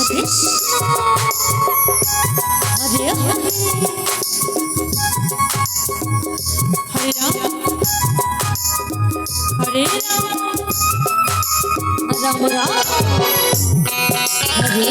Krishna Hare Ram. Hare Ram. Ram Hare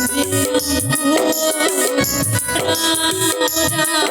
Hare Ram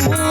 Hare